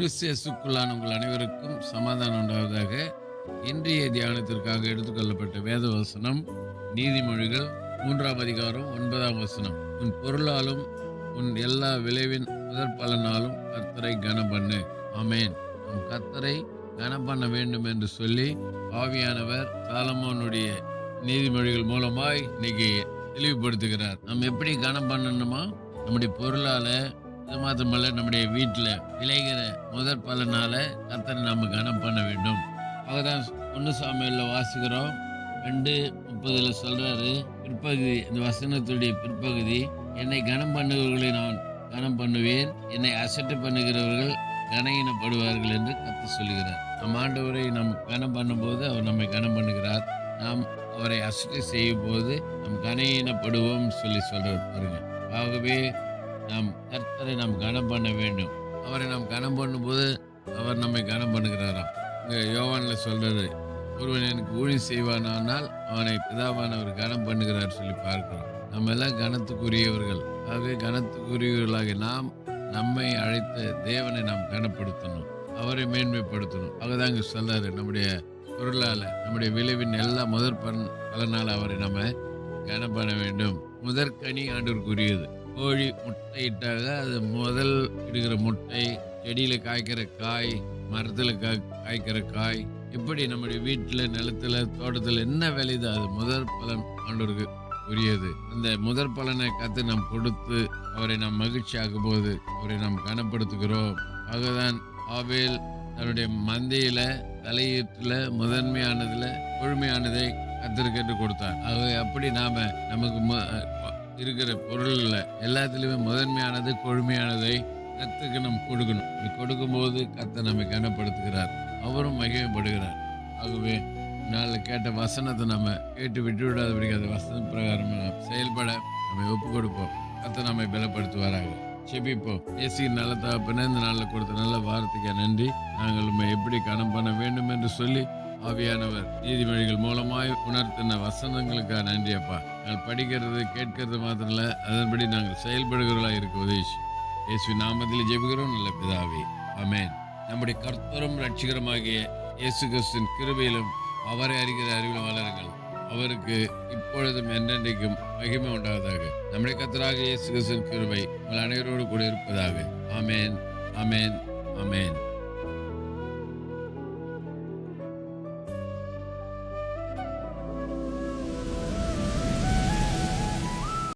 கிறிஸ்தியசுக்குள்ளான உங்கள் அனைவருக்கும் சமாதானம் உண்டாவதாக. இன்றைய தியானத்திற்காக எடுத்துக்கொள்ளப்பட்ட வேத வசனம் நீதிமொழிகள் மூன்றாம் அதிகாரம் ஒன்பதாம் வசனம். உன் பொருளாலும் உன் எல்லா விளைவின் முதற் பலனாலும் கர்த்தரை கனம் பண்ணு ஆமேன். நம் கர்த்தரை கனம் பண்ண வேண்டும் என்று சொல்லி ஆவியானவர் சாலமோனுடைய நீதிமொழிகள் மூலமாய் இன்னைக்கு தெளிவுபடுத்துகிறார். நம்ம எப்படி கனம் பண்ணணுமா நம்முடைய பொருளால அது மாத்திரமல்ல நம்முடைய வீட்டில் விளைகிற முதற் பலனால கத்தனை நம்ம கனம் பண்ண வேண்டும். அவதான் ஒன்று சாமியில் வாசிக்கிறோம். ரெண்டு முப்பதில் சொல்கிறாரு பிற்பகுதி இந்த வசனத்துடைய பிற்பகுதி என்னை கனம் பண்ணுகிறவர்களை நான் கனம் பண்ணுவேன். என்னை அசட்டு பண்ணுகிறவர்கள் கனையினப்படுவார்கள் என்று கத்து சொல்கிறார் நம் ஆண்டவரை நாம் கனம் பண்ணும்போது அவர் நம்மை கனம் பண்ணுகிறார். நாம் அவரை அசட்டு செய்யும் போது நம் கனையினப்படுவோம் சொல்லி சொல்கிறார் பாருங்க. ஆகவே நாம் கர்த்தரை நாம் கனம் பண்ண வேண்டும். அவரை நாம் கனம் பண்ணும்போது அவர் நம்மை கனம் பண்ணுகிறாராம். இங்கே யோவானில் சொல்கிறது ஒருவன் எனக்கு ஊழி செய்வானானால் அவனை பிதாவானவர் கனம் பண்ணுகிறார் சொல்லி பார்க்கிறோம். நம்ம எல்லாம் கனத்துக்குரியவர்கள். ஆகவே கனத்துக்குரியவர்களாக நாம் நம்மை அழைத்த தேவனை நாம் கனப்படுத்தணும். அவரை மேன்மைப்படுத்தணும். அதுதான் இங்கே சொல்கிறாரு நம்முடைய பொருளால் நம்முடைய விளைவின் எல்லா முதற் பலன் பலனால் அவரை நம்ம கனம் பண்ண வேண்டும். முதற்கனி ஆண்டவருக்குரியது. கோழி முட்டையிட்டாக அது முதல் இடுகிற முட்டை செடியில் காய்க்கிற காய் மரத்தில் கா- காய்க்கிற காய். இப்படி நம்முடைய வீட்டில் நிலத்துல தோட்டத்தில் என்ன விளையுதோ அது முதற் பலன் ஆண்டோருக்கு உரியது. அந்த முதற் பலனை கற்று நாம் கொடுத்து அவரை நாம் மகிழ்ச்சி ஆகும் போது அவரை நாம் கனப்படுத்துகிறோம். ஆகதான் ஆவேல் தன்னுடைய மந்தையில் தலையீட்டில் முதன்மையானதில் கொழுமையானதை கத்திருக்கென்று கொடுத்தார். ஆகவே அப்படி நாம் நமக்கு இருக்கிற பொருளில் எல்லாத்துலேயுமே முதன்மையானது கொழுமையானதை கத்துக்கு நம்ம கொடுக்கணும். இப்படி கொடுக்கும்போது கத்தை நம்மை கனப்படுத்துகிறார். அவரும் மகிமைப்படுகிறார். ஆகவே நாளில் கேட்ட வசனத்தை நம்ம கேட்டு விட்டு விடாதபடி அந்த வசன பிரகாரம் செயல்பட நம்ம ஒப்பு கொடுப்போம் கத்தை நம்மை பலப்படுத்துவாராக. செபிப்போம். ஏசி நல்ல தகப்பன இந்த நாளில் கொடுத்த நல்ல வார்த்தைக்கு நன்றி. நாங்கள் உண்மை எப்படி கனம் பண்ண வேண்டும் என்று சொல்லி ஆவியானவர் நீதிமொழிகள் மூலமாய் உணர்த்தின வசனங்களுக்காக நன்றி அப்பா. நாங்கள் படிக்கிறது கேட்கறது மாத்திரம் இல்ல அதன்படி நாங்கள் செயல்படுகிறவர்களாக இருக்க உதவி இயேசு நாமத்தில் ஜெபிக்கிறோம் நல்ல பிதாவே. அமேன் நம்முடைய கர்த்தரும் ரட்சிகரமாகிய இயேசு கிறிஸ்துவின் கிருபையிலும் அவரை அறிகிற அறிவிலும் வளருங்கள். அவருக்கு இப்பொழுதும் என்றென்றைக்கும் மகிமை உண்டாவதாக. நம்முடைய கத்தராக இயேசு கிறிஸ்துவின் கிருபை உங்கள் அனைவரோடு கூட இருப்பதாக. அமேன் அமேன் அமேன்